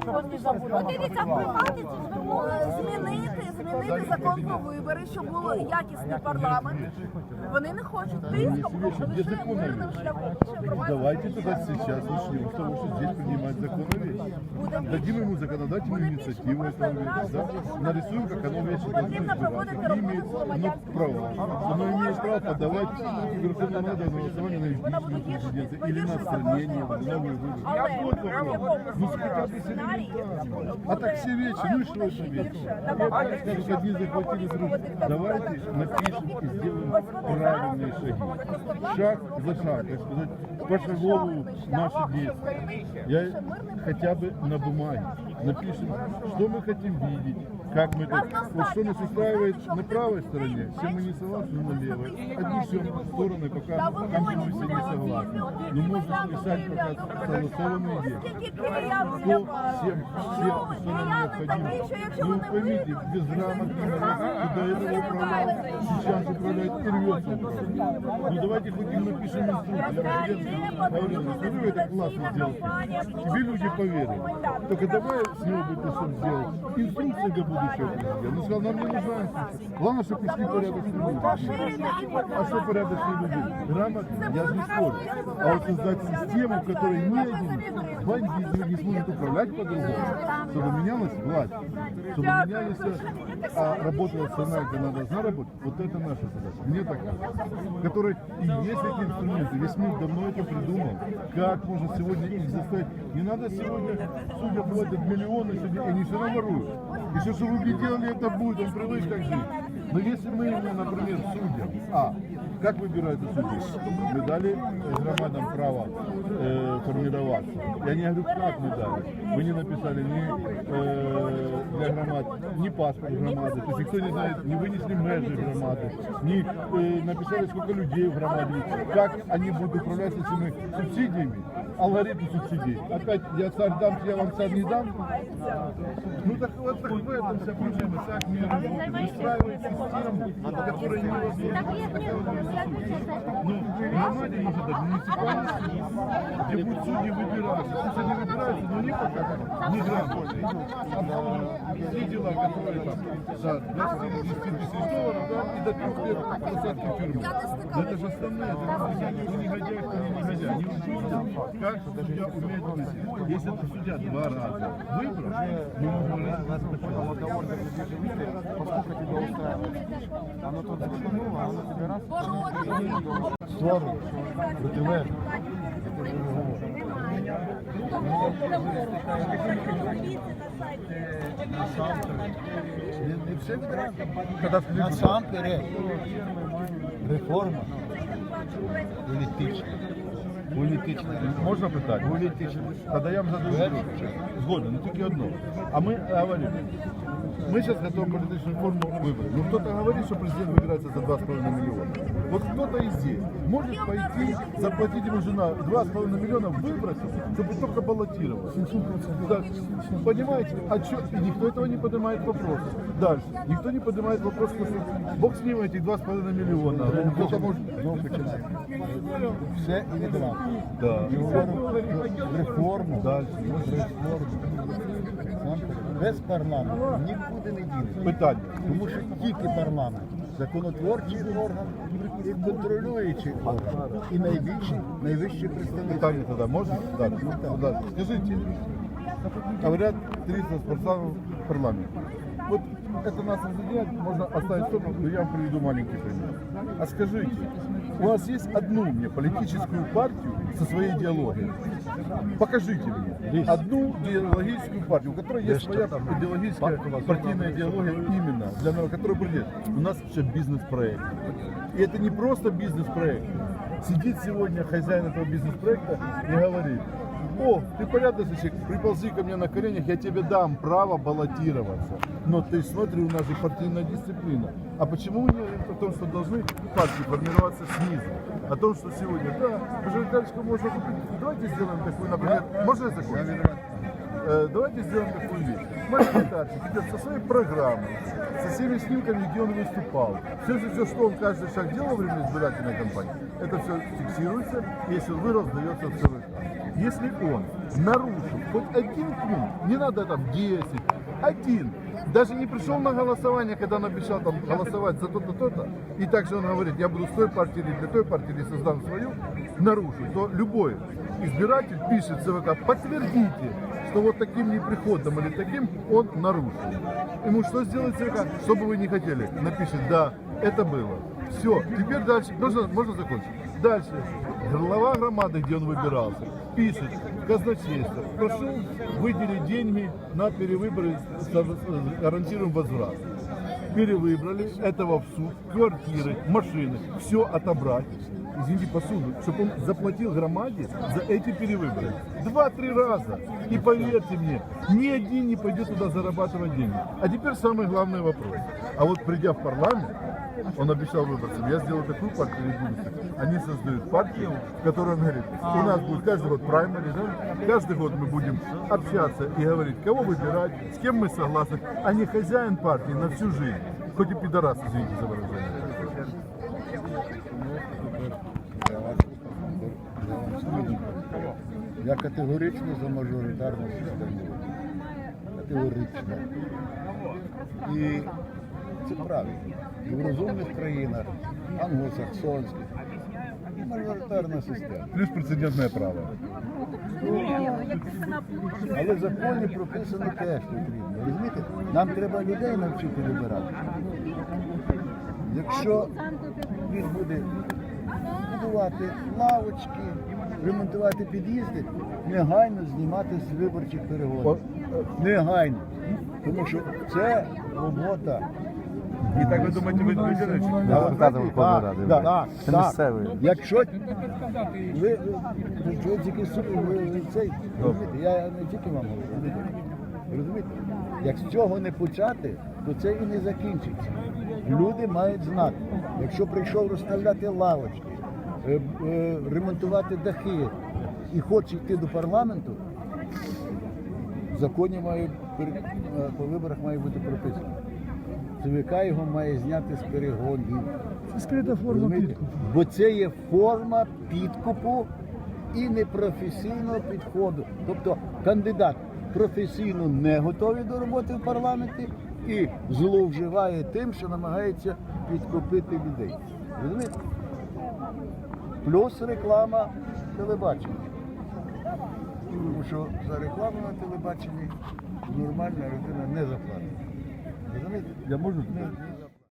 Подивіться, приймати змінити, змінити закон про вибори, щоб було якісний парламент. Вони не хочуть тиском, лише мирним шляхом. Давайте тоді зараз почнемо, тому що тут приймати закони. Дадим ему законодательную инициативу этого вещи, да? нарисуем, как оно вещи должно Потрібно проводити разбираться. роботу Имеет з оно громадянським право. Оно имеет право подавать Верховную Раду на голосование на импичмент президента или на отстранение, на новые выборы. Але Вот в вопрос. якому Ну, хотя бы сценарії А так все вещи, ну и что это вещи? Я опять скажу, что одни захватили друг. Давайте напишем и сделаем правильные шаги. Шаг за шаг, так сказать, по шагову наши действия. Я хотя бы на бумаге напишем, что мы хотим видеть, как мы это... Вот что нас устраивает на правой стороне, все мы не согласны на левой. Отнесем стороны, пока там мы все не согласны. Но можно писать пока согласованные Кто зламали? всем, всем, что нам необходимо. Ну, поймите, безграмотный народ, до этого управлял, сейчас управляет и рвется. Ну давайте хоть им напишем инструкцию. Я вы это классно сделал. Тебе люди поверят. Только давай с него будет что сделать. Инструкция для будущего президента. Ну сказал, нам не нужна. Главное, чтобы пришли порядочные люди. А что порядочные люди? Грамотно, я не спорю. А вот создать систему, в которой ни один бандит не сможет управлять по-другому, чтобы менялась власть, чтобы менялись, а работала страна, где она должна работать, вот это наша задача. Мне так кажется. В которой и есть эти инструменты. Весь мир давно это придумал. Как можно сегодня их заставить? Не надо сегодня, судя платят миллионы, и они все равно воруют. Все, что бы делали, это будет, он привык так жить. Но если мы например, судьям, а, как выбираются судьи? Мы дали э, громадам право э, формироваться. Я не говорю, как мы дали. Мы не написали ни э, для громад, ни паспорт громады. То есть никто не знает, не вынесли межи громады, не э, написали, сколько людей в громаде, как они будут управлять этими субсидиями. Алгоритм субсидий. Опять я царь дам, я вам царь не дам. Ну так вот так в этом вся проблема. Так мир выстраивает систему, которая невозможна. Ну, громаде нужно дать муниципальный суд, где будут судьи выбираться. Пусть они выбираются, но не пока не грамотные. А все дела, которые там за 20 тысяч долларов, да, и до трех лет посадки. Но это же основные, это не кто негодяй, кто не негодяй. Они увидят, как судья умеет мыслить. Если это судья два раза выбрал, мы можем Поскольку тебя устраивает. Оно тут запихнуло, а оно тебе раз. сторону, противоположную. Насамперед. Реформа. Політична. Політична. Можна питання? Політична. Тогда я вам задаю друге. Згоден, ну тільки одно. А мы говорим, мы сейчас готовим политическую форму выборов. Но кто-то говорит, что президент выбирается за 2,5 миллиона. Вот кто-то из здесь может пойти, заплатить ему жена 2,5 миллиона выбросить, чтобы только баллотироваться. Да, понимаете? А чё? И никто этого не поднимает вопрос. Дальше. Никто не поднимает вопрос, что Бог с ним этих 2,5 миллиона. Кто-то может... Ну, починай. Все і відразу. Да. І говоримо реформу. Дальше. Реформу. Без парламенту нікуди не дінеться. Питання. Тому що тільки парламент, законотворчий орган і контролюючий орган. І найбільший, найвищий представник. Питание тогда можно? Да. Ну, да. Скажите, говорят 300 спортсменов в парламенте. Вот это нас разъединяет, можно оставить сторону, но я вам приведу маленький пример. А скажите, у вас есть одну мне политическую партию со своей идеологией? Покажите мне одну идеологическую партию, у которой есть своя идеологическая партийная идеология именно, для нас, которая будет. У нас все бизнес-проект. И это не просто бизнес-проект. Сидит сегодня хозяин этого бизнес-проекта и говорит, о, ты порядочный человек, приползи ко мне на коленях, я тебе дам право баллотироваться. Но ты смотри, у нас же партийная дисциплина. А почему мы не говорим о том, что должны партии формироваться снизу? О том, что сегодня, да, мажоритарщику можно купить. Давайте сделаем такую, например, можно я закончу? Э, Давайте сделаем такую вещь. Мажоритарщик идет со своей программой, со всеми снимками, где он выступал. Все, все, все, что он каждый шаг делал во время избирательной кампании, это все фиксируется, если он выиграл, сдается все в руках. Если он нарушил хоть один пункт, не надо там 10, один. Даже не пришел на голосование, когда он обещал там голосовать за то-то, то-то, и также он говорит, я буду с той партии или для той партии, или создам свою, нарушу, то любой избиратель пишет ЦВК, подтвердите, что вот таким неприходом или таким он нарушил. Ему что сделать ЦВК? Что бы вы не хотели? Напишет, да, это было. Все, теперь дальше, можно, можно закончить? Дальше, глава громады, где он выбирался, пишет казначейство, прошу выделить деньги на перевыборы, с- гарантируем возврат. Перевыбрали, этого в суд, квартиры, машины, все отобрать. Извините, посуду, чтобы он заплатил громаде за эти перевыборы. Два-три раза. И поверьте мне, ни один не пойдет туда зарабатывать деньги. А теперь самый главный вопрос. А вот придя в парламент, он обещал выборцам, я сделаю такую партию регулиции. Они создают партию, в которой он говорит, у нас будет каждый год праймари, да? каждый год мы будем общаться и говорить, кого выбирать, с кем мы согласны, а не хозяин партии на всю жизнь. Хоть и пидорас, извините за выражение. Я категорично за мажоритарну систему. Категорично. І це правильно. І в розумних країнах, англосаксонських, мажоритарна система. Плюс прецедентное право. Але в законі прописано теж потрібно. Розумієте? Нам треба людей навчити вибирати. Якщо він буде будувати лавочки, ремонтувати під'їзди, негайно знімати з виборчих перегонів. Негайно. Тому що це робота. І так ви думаєте, ви люди Да, Депутати так, Верховної Ради, да, ви. Це так. місцевий. Якщо ви, ви чого тільки су- ви- ви цей, розумієте, я не тільки вам говорю, розумієте? розумієте? Як з цього не почати, то це і не закінчиться. Люди мають знати, якщо прийшов розставляти лавочки, е, е, ремонтувати дахи і хоче йти до парламенту, в законі має е, по виборах має бути прописано. ЦВК його має зняти з перегонів. Це скрита форма підкупу. Бо це є форма підкупу і непрофесійного підходу. Тобто кандидат професійно не готовий до роботи в парламенті і зловживає тим, що намагається підкупити людей. Розумієте? Плюс реклама телебачення. Тому що за рекламу на телебаченні нормальна людина не заплатить. Розумієте? Я можу? Не-